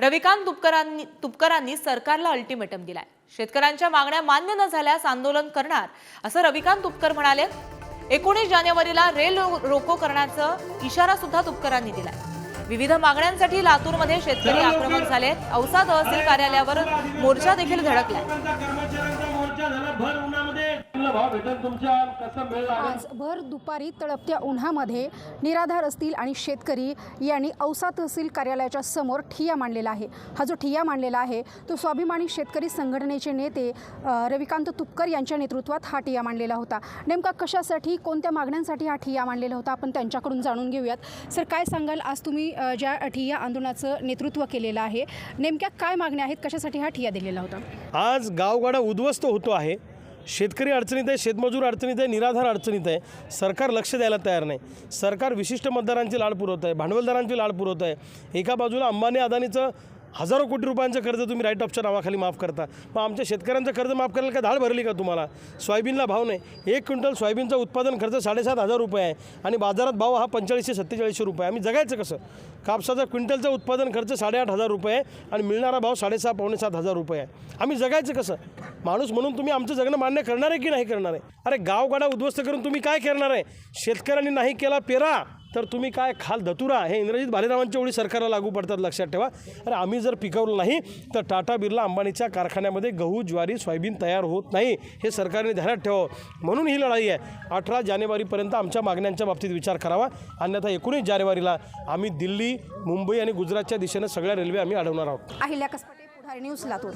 रविकांत तुपकरांनी तुपकरांनी सरकारला अल्टिमेटम दिलाय. शेतकऱ्यांच्या मागण्या मान्य न झाल्यास आंदोलन करणार असं रविकांत तुपकर म्हणाले. एकोणीस जानेवारीला रेल रोको करण्याचा इशारा सुद्धा तुपकरांनी दिलाय. विविध मागण्यांसाठी लातूरमध्ये शेतकरी आक्रमक झालेत. औसा तहसील कार्यालयावर मोर्चा देखील धडकलाय. आज भर दुपारी तळपत्या उन्हामध्ये निराधार असतील आणि शेतकरी यांनी औसा तहसील कार्यालयाच्या समोर ठिय्या मांडलेला आहे. हा जो ठिय्या मांडलेला आहे तो स्वाभिमानी शेतकरी संघटनेचे नेते रविकांत तुपकर यांच्या नेतृत्वात हा ठिय्या मांडलेला होता. नेमका कशासाठी कोणत्या मागण्यांसाठी हा ठिय्या मांडलेला होता आपण त्यांच्याकडून जाणून घेऊयात. सर काय सांगाल? आज तुम्ही ज्या ठिय्या आंदोलनाचं नेतृत्व केलेलं आहे नेमक्या काय मागण्या आहेत? कशासाठी हा ठिय्या दिलेला होता? आज गावगाडा उद्ध्वस्त होतो आहे. शेतकरी अडचणीत आहे शेतमजूर अडचणीत आहे निराधार अडचणीत आहे. सरकार लक्ष द्यायला तयार नाही. सरकार विशिष्ट मतदारांची लाड पुरवत आहे भांडवलदारांची लाड पुरवत आहे. एका बाजूला अंबानी अदानीचं हजारो कोटी रुपयांचं कर्ज तुम्ही राईट ऑफच्या नावाखाली माफ करता. मग आमच्या शेतकऱ्यांचं कर्ज माफ करायला काय धाड भरली का तुम्हाला? सोयाबीनला भाव नाही. एक क्विंटल सोयाबीनचा उत्पादन खर्च साडेसात हजार रुपये आहे आणि बाजारात भाव हा पंचेचाळीसशे सत्तेचाळीसशे रुपये आहे. आम्ही जगायचं कसं? कापसाचा क्विंटलचा उत्पादन खर्च साडेआठ हजार रुपये आहे आणि मिळणारा भाव साडेसहा पावणे सात हजार रुपये आहे. आम्ही जगायचं कसं? माणूस म्हणून तुम्ही आमचं जगणं मान्य करणार आहे की नाही करणार आहे? अरे गावगाडा उद्ध्वस्त करून तुम्ही काय करणार आहे? शेतकऱ्यांनी नाही केला पेरा तर तुम्ही काय खाल धतुरा? हे इंग्रजीत भालेरावांच्या ओळी सरकारला लागू पडतात लक्षात ठेवा. अरे आम्ही जर पिकवलं नाही तर टाटा बिर्ला अंबानीच्या कारखान्यामध्ये गहू ज्वारी सोयाबीन तयार होत नाही. हे सरकारने ध्यानात ठेवावं. म्हणून ही लढाई आहे. अठरा जानेवारीपर्यंत आमच्या मागण्यांच्या बाबतीत विचार करावा. अन्यथा एकोणीस जानेवारीला आम्ही दिल्ली मुंबई आणि गुजरातच्या दिशेनं सगळ्या रेल्वे आम्ही अडवणार आहोत. अहिल्या न्यूज लातूर